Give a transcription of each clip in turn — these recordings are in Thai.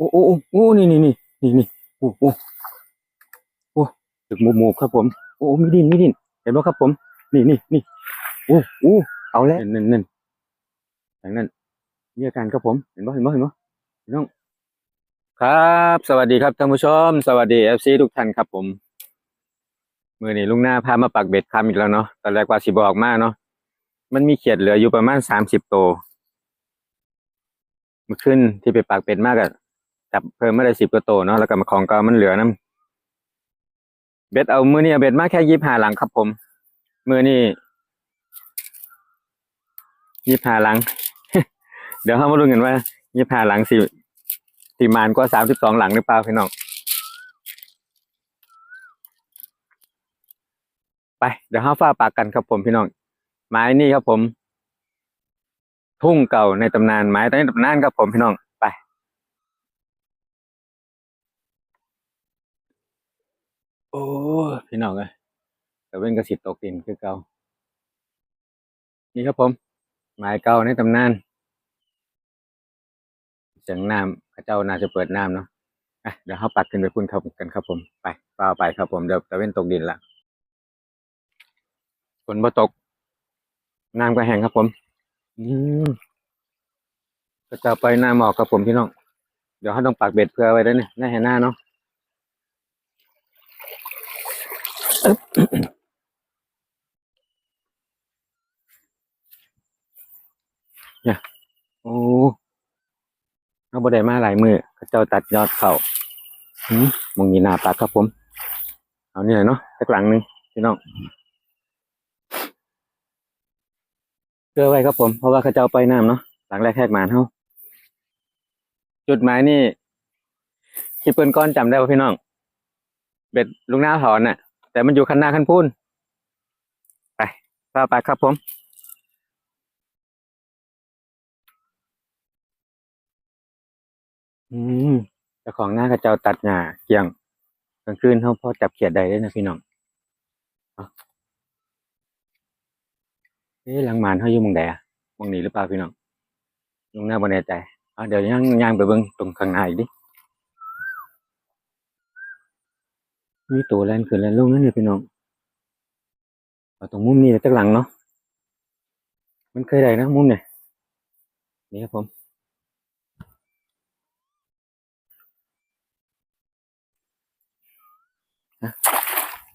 อ้โอ้โอ้โอ้นี่นี่นี่นี่นี่โอ้โอ้โอ้ตึกหมูหมูครับผม โอ้มีดินมีดินเห็นไหมครับผม นี่นี่นี่โอ้โอ้เอาแล้วนั่นนั่นอย่างนั้นมีอาการครับผมเห็นไหมเห็นไหมเห็นไหมพี่น้องครับ สวัสดีครับท่านผู้ชม สวัสดีเอฟซีทุกท่านครับผมมือนี้ลุงหน้าพามาปักเบ็ดคำอีกแล้วเนาะตอนแรกว่าสิบอกมาเนาะมันมีเขียดเหลืออยู่ประมาณสามสิบตัวเมื่อขึ้นที่ไปปักเบ็ดมากอะ จับเพิ่มไมาได้สิบกว่าตัวเนาะแล้วก็มาของเก่ามันเหลือน้ำเบ็ดเอามือนี้เบ็ดมาแค่ยี่ห้าหลังครับผมมือนี้ยี่ห้าหลัง เดี๋ยวเรามาดูกันว่ายี่ห้าหลังสิสิมานกว่าสามสิบสองหลังหรือเปล่าพี่น้องไปเดี๋ยวห้าฟ้าปากกันครับผมพี่น้องไม้นี่ครับผม ทุ่งเก่าในตำนานไม้ในตำนานครับผมพี่น้อง ไป โอ้พี่น้องเอ้ยแต่เว้นกระสิตกดินคือเก่านี่ครับผมไม้เก่าในตำนานเสียงน้ำเข้าเจ้าน่าจะเปิดน้ำเนาะอะเดี๋ยวเขาปักขึ้นไปพุ่นครับกันครับผมไปเปล่าไปครับผมเดี๋ยวตะเว้นตกดินละฝนบ่ตกน้ำก็แห้งครับผมอืมก็จะไปหน้าหมอกครับผมพี่น้องเดี๋ยวเขาต้องปักเบ็ดเพื่อไว้ด้วยเนี่ยหน้าแห่หน้าเนาะอึ๊บ เนี่ยโอ้เอาบ่ได้มาหลายมือเขาเจ้าตัดยอดเข่าหืมมองนีหนาปักครับผม เอาเนี่ยเนาะสักหลังหนึงพี่น้องเกลือไว้ครับผม เพราะว่าเขาจะเอาไปน้ำเนาะหลังแรกแหกหมานเฮาจุดหมายนี่ที่เปิ้นก้อนจำได้ป่ะพี่น้อง เบ็ดลุงหน้าถอนน่ะ แต่มันอยู่คันหน้าคันพูนไปไปไปครับผมอืมเจ้าของหน้ากระเจ้าตัดหญ้าเกี่ยงกลางคืนเขาพอจับเขียดได้เลยนะพี่น้องเอ๊ะหลังมานเขาอยู่มองใดะมองนี้หรือเปล่าพี่น้องลุงหน้าบ่แน่ใจเอาเดี๋ยวย่างย่างไปเบิ่งตรงข้างในอีกดิ มีตัวแลนขึ้นแลนลงนั่นเลยพี่น้องเอาตรงมุมนี้จากหลังเนาะมันเคยได้นะมุมเนี่ยนี่ครับผม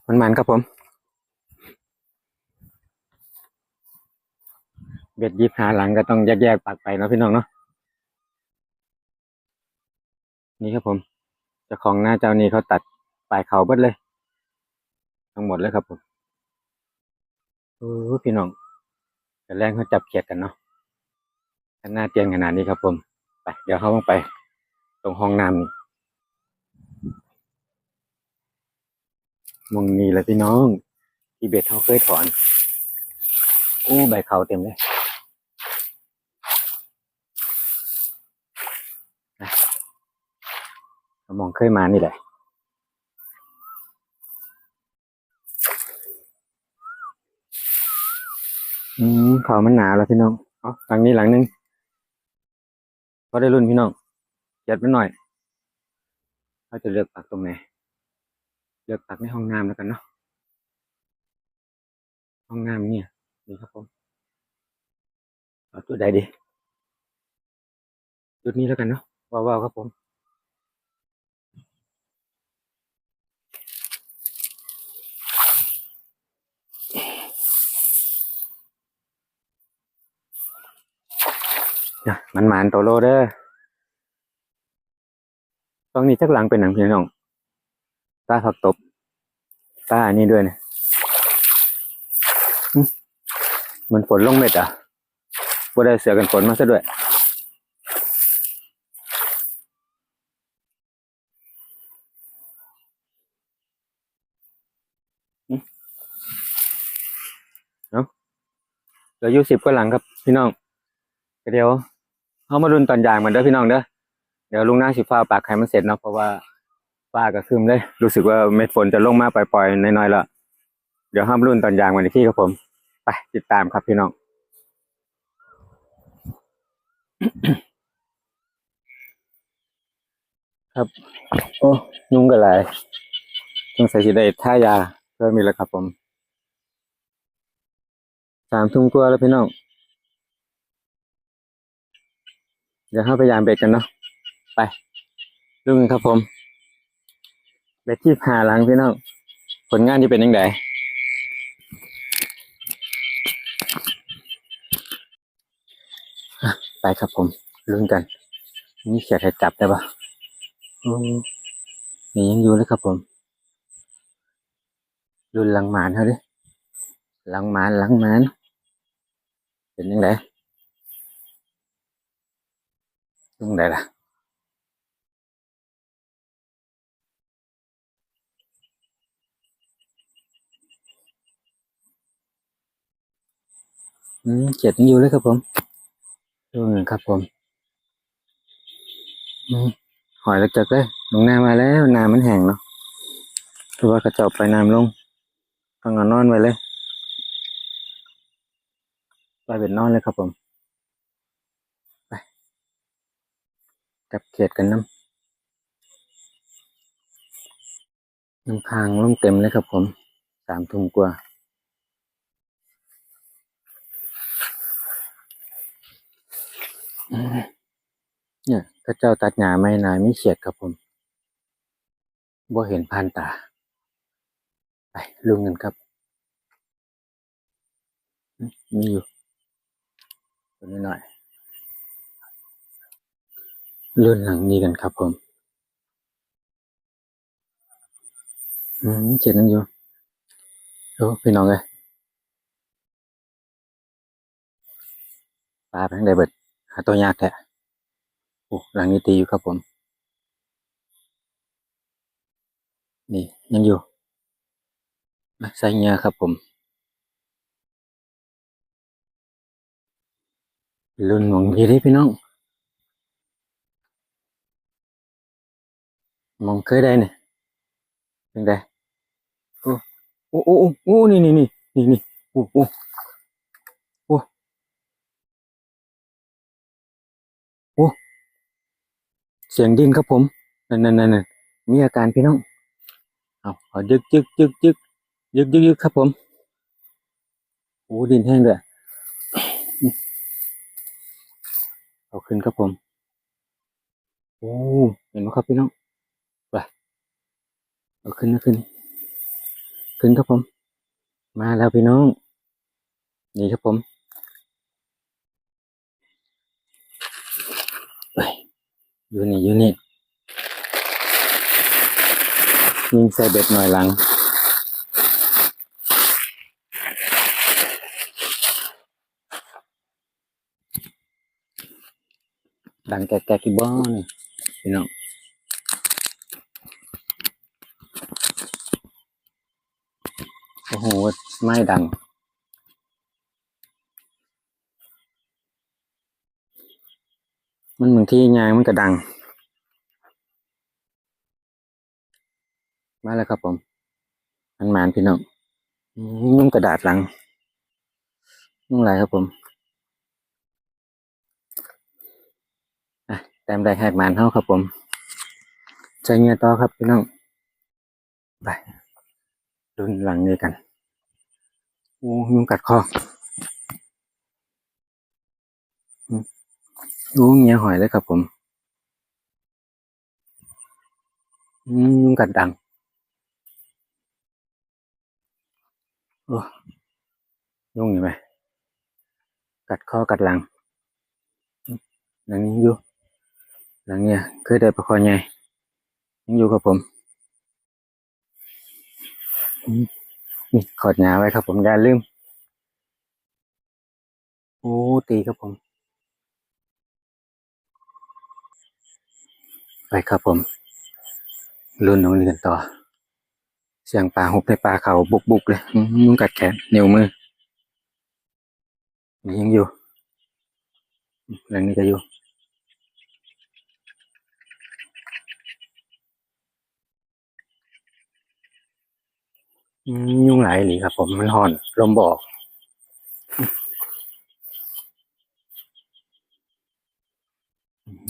มันมันครับผม เบ็ดยิบหาหลังก็ต้องแยกๆปักไปเนาะพี่น้องเนาะนี่ครับผมเจ้าของหน้าเจ้านี้เขาตัด ปลายเขาเบิดเลย ทั้งหมดเลยครับผมโอ้พี่น้องแต่แรงเขาจับเขียดกันเนาะกันหน้าเตียงขนาดนี้ครับ ผม ไป เดี๋ยวเขาต้องไป ตรงห้องน้ำนี่มองนี่เลยพี่น้องที่เบ็ดเขาเคยถอนโอ้ใบเขาเต็มเลยมองเคยมานี่แหละ อืมเขามันหนาแล้วพี่น้องเอหลังนี้หลังนึงพอได้รุ่นพี่น้องเจ็ดไปหน่อยเขาจะเลือกปักตรงไหนเลือกปักในห้องน้ำแล้วกันเนาะห้องน้ำเนี่ยนี่ครับผมเอาจุดใดดีจุดนี้แล้วกันเนาะว้าวๆครับผม นะมันหมานโตโลเด้อตรงนี้จักหลังเป็นหนังพี่น้องตาผักตบ ตาอันนี้ด้วยนะหึเหมันฝนลงเม็ดอะบ่ได้เสือกันฝนมาซะด้วย เนาะเหลืออยู่สิบกว่าหลังครับพี่น้องเดี๋ยว เขามารุนตอนยางเหมือนเด้อพี่น้องเด้อเดี๋ยวลุงน้าสิฟ้าปากใครมันเสร็จเนาะเพราะว่าฟ้าก็คืมเลย รู้สึกว่าเม็ดฝนจะลงมาปล่อยๆน้อยๆแล้วเดี๋ยวห้ามรุ่นตอนยางวันที่ครับผมไปติดตามครับพี่น้องครับโอ้ยุ่งกันหลายสงสัยสิได้ท่ายาเพิ่มอีกแล้วครับผมสามทุ่มกว่าแล้วพี่น้อง เดี๋ยวเข้าไปยามเบ็ดกันเนาะไปลุงครับผม เบ็ดที่หาหลังพี่น้องผลงานที่เป็นยังไงไปครับผมลุ้นกัน นี่เขียดให้จับได้ปะโอ้นี่ยังอยู่เลยครับผมรุ่นลังหมานเขาดิลังหมานลังหมาน เป็นยังไง ยังไงล่ะอืมเขียดยังอยู่เลยครับผมดูหนึ่งครับผมอืมหอยเล็กจักเลยลงน้ำมาแล้วน้ำมันแห้งเนาะคือว่ากระเจาไปน้ำลงต้องนอนไว้เลยไปเป็นนอนเลยครับผม ไป จับเขียดกันน้ำน้ำพางลงเต็มเลยครับผมสามทุ่มกว่าเนี่ยกระเจ้าตัดหญ้าไม่นายไม่เขียดครับผมบ่เห็นผ่านตา ไปลุงกันครับ มีอยู่ตัวนี้หน่อย รุ่นหลังนี้กันครับผมอืมเขียนนั่นอยู่โอ้พี่น้องเลยปลาไปทางใดเบิดหาตัวยากแท้โอ้หลังนี้ตีอยู่ครับผม นี่ยังอยู่ใส่เงียครับผมรุ่นหวังดีเด้พี่น้อง มองเคยได้เนี่ยเป็นไงโอ้โอ้โอ้โอ้นี่นี่นี่นี่นี่โอ้โอ้โอ้โอ้เสียงดินครับผมนั่นนั่นนั่นนั่นมีอาการพี่น้องเอาเอายึกยึกยึกยึกยึกยึกยึกครับผมโอ้ดินแห้งด้วยเอาขึ้นครับผมโอ้เห็นไหมครับพี่น้อง เอาขึ้นเอาขึ้น ขึ้นครับผม มาแล้วพี่น้อง นี่ครับผมไปอยู่นี่อยู่นี่ยิงใส่เบ็ดหน่อยหลังดังแกะแกะกี่บ้อนพี่น้องโอ้โห ไม่ดัง มันบางที่ยางมันก็ดัง มาแล้วครับผมมันหมานพี่น้องนุ่งกระดาษหลังนุ่งอะไรครับผมอะแต้มได้แหกหมานเท่าครับผมใจเงียต่อครับพี่น้องไปรุ่นหลังนี้กัน โอ้ยุงกัดคออืมโอ้เงี้ยหอยเลยครับผมยุงกัดดังโอ้ยุ่งอยู่ไหมกัดคอกัดหลังหลังนี้อยู่ หลังเนี้ยเคยได้ประคอใหญ่ยังอยู่ครับผมอืม นี่ขอดหนาไว้ครับผมอย่าลืมโอ้ตีครับผมไปครับผมรุ่นน้องเรียนต่อ เสียงปลาหุบในปลาเขาบุกบุกเลยอืมยุงกัดแขนเนิ้วมือยังอยู่อืมหลังนี้ก็อยู่ ยุงหลายหลีครับ ผมมันห่อนลมบอก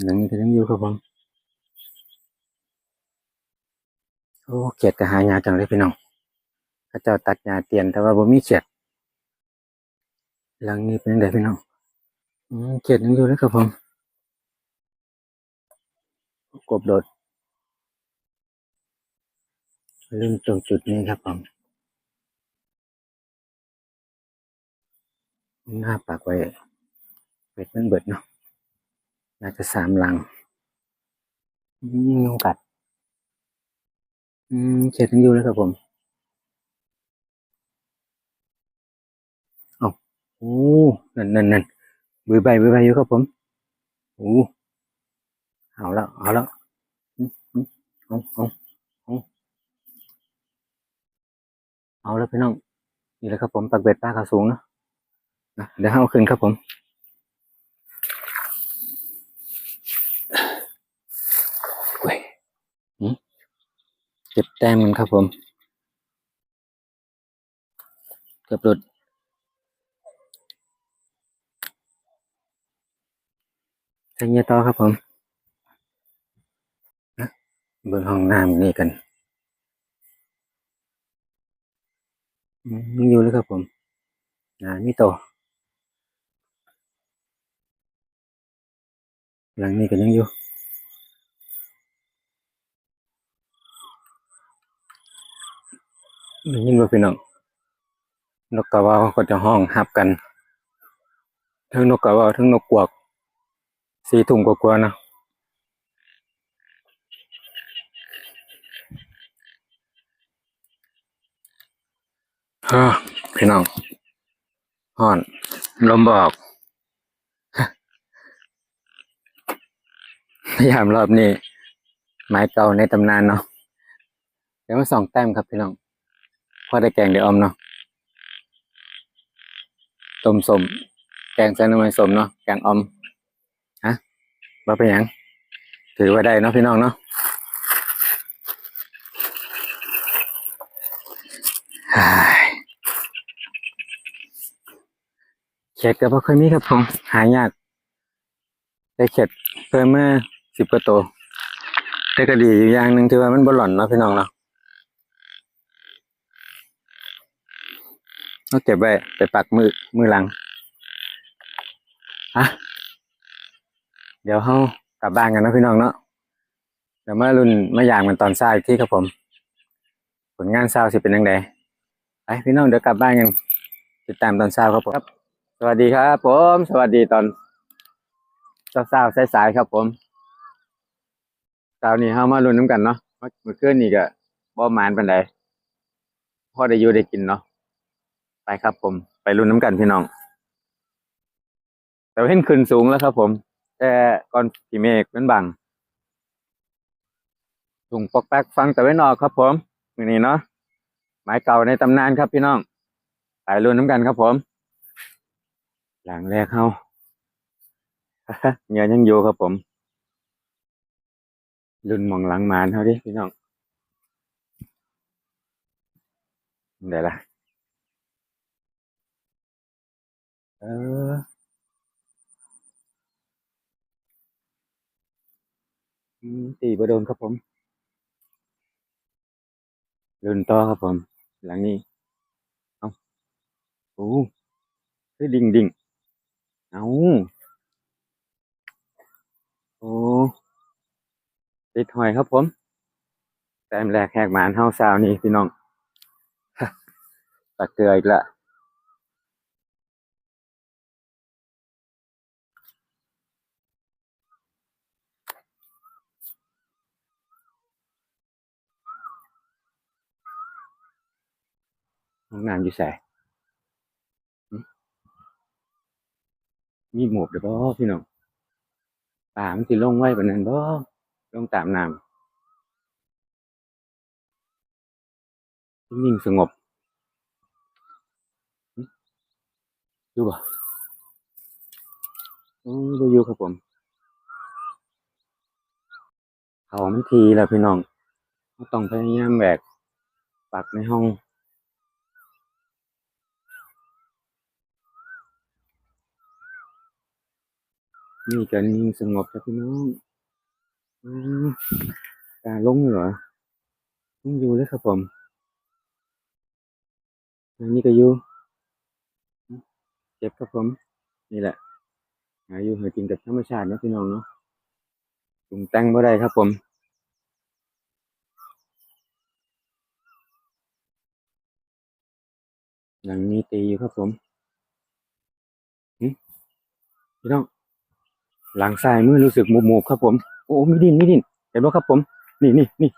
หลังนี้ก็ยังอยู่ครับผมโอ้เขียดก็หายาจังเลยพี่น้องเขาเจ้าตัดหญ้าเตียนแต่ว่าบ่มีเขียดหลังนี้เป็นจังไดพี่น้องเขียดยังอยู่เลยครับผมกบโดดลืมตรงจุดนี้ครับผม หน้าปากไว้เป็ดมันเบิดเนาะน่าจะสามลังอืมยุงกัด อืมเขียดยังอยู่เลยครับผมโอ้นั่นนั่นนั่นบือใบบือใบอยู่ครับผมโอ้เอาแล้วเอาแล้วอืมอืมเอาเอาเอาเอาแล้วพี่น้องนี่แหละครับผมปักเบ็ดปลาขาสูงเนาะ นะเดี๋ยวเอาขึ้นครับผมเว้ยอืมเก็บแต้มกันครับผมเกือบหลุดใช้เงียต่อครับผมนะเบิ่งห้องน้ำนี่กันมยังอยู่เลยครับผมอ่านี่โต หลังนี้ก็ยังอยู่ได้ยินว่าพี่น้องนกกระว่าก็จะห้องหับกันทั้งนกกระว่าทั้งนกกวกสี่ถุงกว่าๆนะฮ่าพี่น้องห่อน ลมบอก พ ยายามรอบนี้ไม้เก่าในตำนานเนาะเดี๋ยวมาสองแต้มครับพี่น้องพอได้แกงเดี๋ยวอมเนาะต้มสมแกงใส่น้ำมันสมเนาะแกงอมฮะมาเป็นยังถือว่าได้เนาะพี่น้องเนาะฮ่าเข็ดก็บ่เคยมีครับผมหายากได้เข็ดเพิ่มมา สิบกว่าตัวแต่ก็ดีอยู่อย่างหนึ่งที่ว่ามันบ่หล่อนเนาะพี่น้องเนาะเอาเก็บไว้ไปปักมือมือหลังอะเดี๋ยวเฮากลับบ้านกันนะพี่น้องเนาะเดี๋ยวมารุ่นมายามกันตอนเช้าอีกที่ครับผม ผลงานเช้าสิเป็นยังไงไปพี่น้องเดี๋ยวกลับบ้านกันติดตามตอนเช้าครับผมสวัสดีครับ ผม สวัสดีตอนเช้าๆสายๆครับผม ช้านี้เฮามาลุ้นน้ำกันเนาะเมื่อคืนนี่ก็บ่มานปานใดพอได้อยู่ได้กินเนาะไปครับ ผม ไปลุ้นน้ำกันพี่น้อง แต่เห็นขึ้นสูงแล้วครับ ผม แต่ก่อนพี่เมฆเป็นบังถุงปอกแป๊กฟังแต่ไว้นอกครับ ผมมือนี้เนาะไม้เก่าในตำนานครับพี่น้องไปลุ้นน้ำกันครับผม หลังแรกเขาเงียยังอยู่ครับผม รุ่นมองหลังมานเขาดิพี่น้องเดี๋ยวละเอออืมตีบโดนครับผมรุ่นต่อครับผม หลังนี้ เอาโอ้เฮ้ยดิ่งดิ่งเอาโอ้ ติดหอยครับผมแต้มแรกแหกหมานเฮาซาวนี่พี่น้องตักเกลืออีกละห้องน้ำอยู่ใส่มีหมวกเดี๋ยวบ่พี่น้องป่ามันสิลงไว้ปานนั้นบ่ ลงตามน้ำนิ่งสงบหึอยู่บ่อือบ่อยู่ครับผม เขามันทีแหละพี่น้องต้องพยายามแบกปักในห้อง นี่กันนิ่งสงบครับพี่น้อง อืมกาลงเหรอยังอยู่เลยครับผมทางนี้ก็อยู่เจ็บครับผม นี่แหละหาอยู่หากินกับธรรมชาตินะพี่น้องเนาะปรุงแต่งบ่ได้ครับผมหลังนี้ตีอยู่ครับผมพี่น้องหลังซ้ายมือรู้สึกมูบๆครับผม โอ้ม่ดิ้นม่ดิ้นเห็นไหมครับผม นี่นี่นี่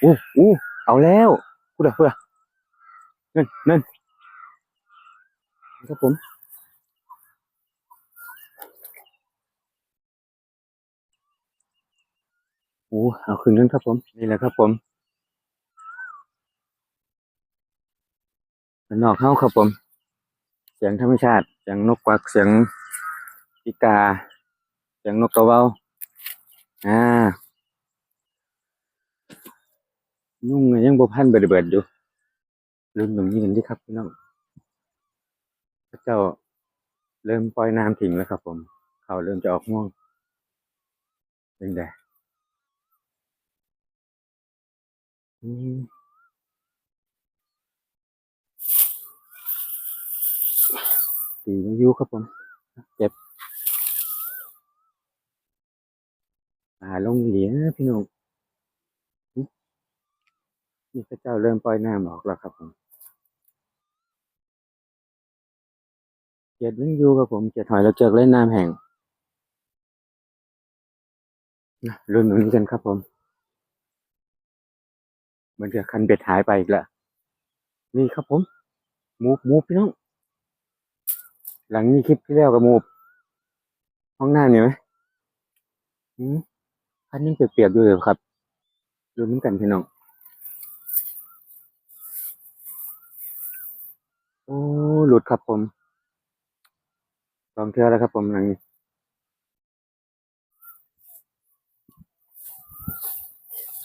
โอ้โอ้เอาแล้วพูดอะพูดอะนั่นนั่นครับผมโอ้เอาคืนนั้นครับผม นี่แหละครับผมเป็นนอกเข้าครับผม เสียงธรรมชาติ เสียงนกกวัก เสียงปีกา เสียงนกกระเว้า อ่ายุ่งยังบ่พันเบิดเบิดอยู่รุ่นตรงนี้กันที่ครับพี่น้องพระเจ้าเริ่มปล่อยน้ำทิ้งแล้วครับ ผม เขาเริ่มจะออกม่วงเป็นไงอืมตีไม่ยู่ครับผมเจ็บ ป่าลงเหลียพี่น้องมนี่พระเจ้าเริ่มปล่อยน้ำออกแล้วครับผมเจ็ดยังอยู่ครับผมเจ็ดหอยเราเจอเล่นน้ำแห่งนะรุ่นนี้กันครับผมเหมันจะคันเบ็ดหายไปอีกล้วนี่ครับผม มูฟมูฟพี่น้อง หลังนี้คลิปที่แล้วกับมูฟห้องน้ำเนี่ยไหมอืม คันยังเปียกๆอยู่เลยครับรุ่นนี้กันพี่น้องโอ้หลุดครับผมลองเทือแล้วครับผมหลังนี้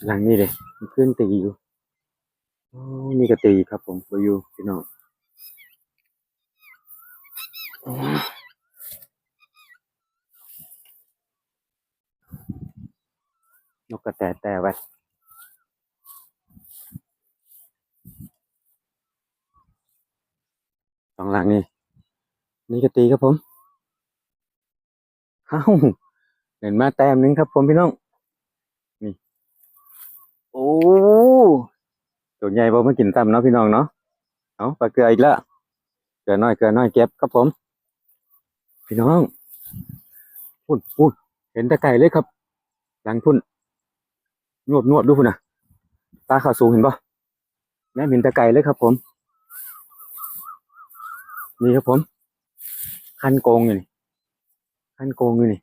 หลังนี้เลยมันขึ้นตีอยู่นี่ก็ตีครับผมไปอยู่พี่น้องโอ้ นกกระแตแต่ไว้สองหลังนี่นี่ก็ตีครับผมเอ้าเห็นมาแต้มนึงครับผมพี่น้อง นี่ โอ้ตัวใหญ่บ่มากินซ้ำเนาะพี่น้องเนาะ เอาปลาเกลืออีกแล้วเกลือน้อยเกลือน้อยเก็บครับผม พี่น้องพุ่นพุ่นเห็นต่ไก่เลยครับหลังพุ่น นวดนวดดูพุ่นนะปลาขาสูงเห็นปะแม่เห็นแต่ไก่เลยครับ ผม นี่ครับผม คันโกงอยู่นี่คันโกงอยู่นี่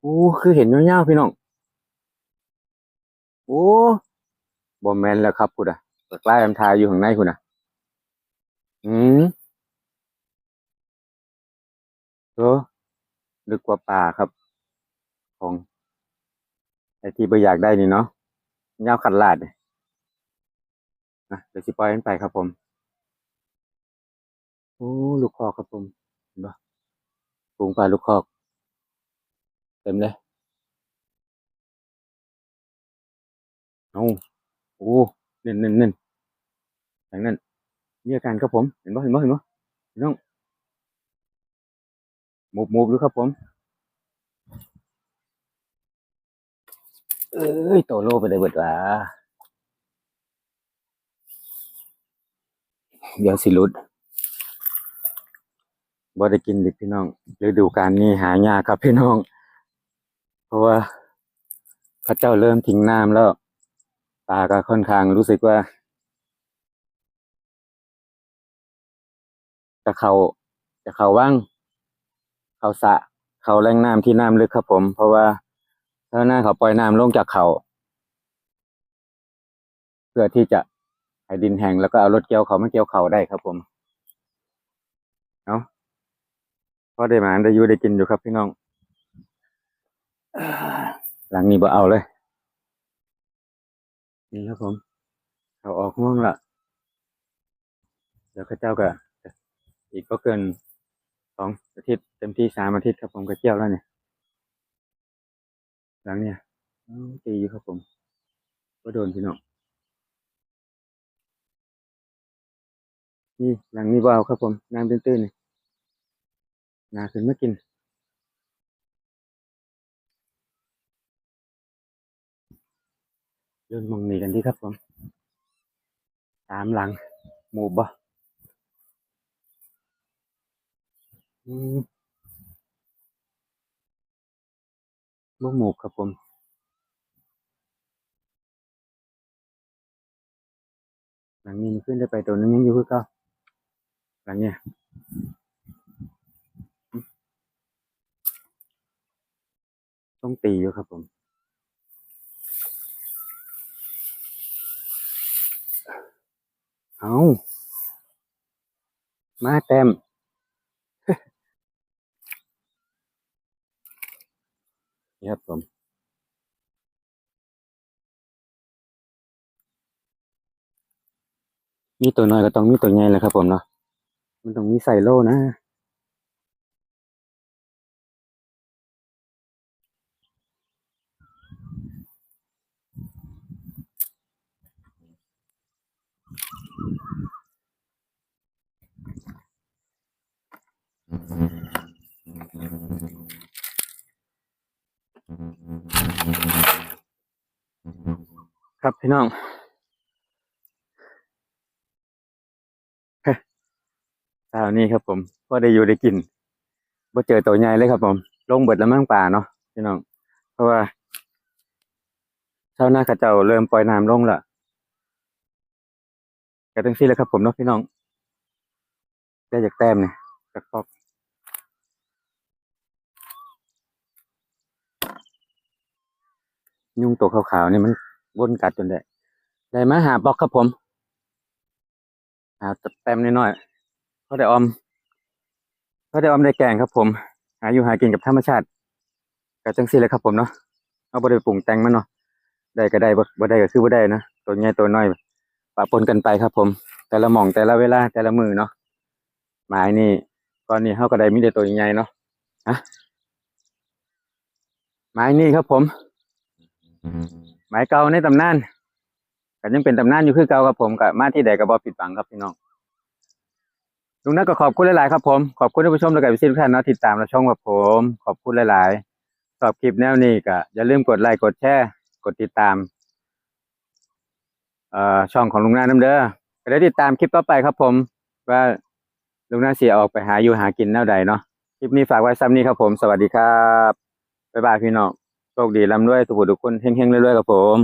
โอ้คือเห็นยาวๆพี่น้องโอ้บอมแมนแล้วครับพุ่นอะปลากลายอันทายอยู่ข้างในพุ่นอะอืมเออลึกกว่าป่าครับ ของไอที่ไม่อยากได้นี่เนาะยาวขัดลาดนะเดี๋ยวสิปล่อยมันไปครับผมโอ้ลูกคอกครับผมเห็นปะฝูงปลาลูกคอก เต็มเลยเอาโอ้เน่นเน่นเน่นอย่างนั้นมีอาการครับผม เห็นปะเห็นปะเห็นปะน้องมูบมูบดูครับผม เอ้ยโตโลไปเลยเบิดว่าเดี๋ยวสิลุดบ่ได้กินดิพี่น้องฤดูกาลนี้หายากครับพี่น้อง เพราะว่าพระเจ้าเริ่มทิ้งน้ำแล้วปลาก็ค่อนข้างรู้สึกว่าจะเขาจะเขาว่าง เขาสะ เขาแรงน้ำที่น้ำลึกครับผม เพราะว่า ถ้าหน้าเขาปล่อยน้ำลงจากเขา เพื่อที่จะให้ดินแห้งแล้วก็เอารถเกี่ยวเขามาเกี่ยวเขาได้ครับผมเอาะพอได้หมาได้อยู่ได้กินอยู่ครับพี่น้องหลังนี้บ่เอาเลย นี่ครับผม เขาออกง่วงละเดี๋ยวข้าเจ้าก็อีกก็เกินสองอาทิตย์เต็มที่สามอาทิตย์ครับผมก็เกี่ยวแล้วเนี่ย หลังเนี่ยตีอยู่ครับผมก็โดนพี่น้องนี่หลังนี้บ่เอาครับผมน้ำตื้นๆนี่นาขึ้นมากินเดินมองนี่กันดีครับผมตามหลังหมู่บ่อืม บ่หมู่ครับผมหลังนี้มันขึ้นได้ไปตัวนึงยังอยู่คือเก่าหลังเนี้ยต้องตีอยู่ครับผมเอามาแต้ม นี่ครับผมมีตัวน้อยก็ต้องมีตัวใหญ่แหละครับผมเนาะมันต้องมีใส่โล่นะ ครับพี่น้องเช้านี้ครับผมก็ได้อยู่ได้กินบ่เจอตัวใหญ่เลยครับผม ลงเบิดแล้วมั่งป่าเนาะพี่น้อง เพราะว่าชาวนาเขาเจ้าเริ่มปล่อยน้ำลงละก็ตั้งซี่แล้วครับผมเนาะพี่น้องได้จากแต้มเนี่ยจากปอก ยุงตัวขาวๆนี่มันวนกัดจนได้ได้มาหาปอกครับผมหาแต้มน้อยๆก็ได้ออมก็ได้ออมได้แกงครับ ผม หาอยู่หากินกับธรรมชาติก็จังซี่เลยครับผมเนาะเอาบ่ได้ปรุงแต่งมันเนาะได้ก็ได้บ่บ่ได้ก็คือบ่ได้นะตัวใหญ่ตัวน้อยปะปนกันไปครับ ผม แต่ละหม่องแต่ละเวลาแต่ละมือเนาะหมายนี่ตอนนี้เฮาก็ได้มีแต่ตัวใหญ่เนาะฮะหมายนี่ครับผม หมายเก่าในตำนานก็ยังเป็นตำนานอยู่คือเก่าครับผมก็มาที่ใดก็บ่ผิดหวังครับพี่น้องลุงนัทก็ขอบคุณหลายๆครับผมขอบคุณท่านผู้ชมและก็พี่ทุกท่านเนาะติดตามรับชมกับผม ขอบคุณหลายๆชอบคลิปแนวนี้ก็อย่าลืมกดไลค์กดแชร์กดติดตามเอ่อช่องของลุงนาน้ำเด้อก็ได้ติดตามคลิปต่อไปครับผม ว่าลุงนาเสียออกไปหาอยู่หากินแนวใดเนาะคลิปนี้ฝากไว้ซ้ำนี้ครับผม สวัสดีครับบ๊ายบายพี่น้อง โชคดีร่ำรวยสุขทุกคนเฮงๆเรื่อยๆกับผม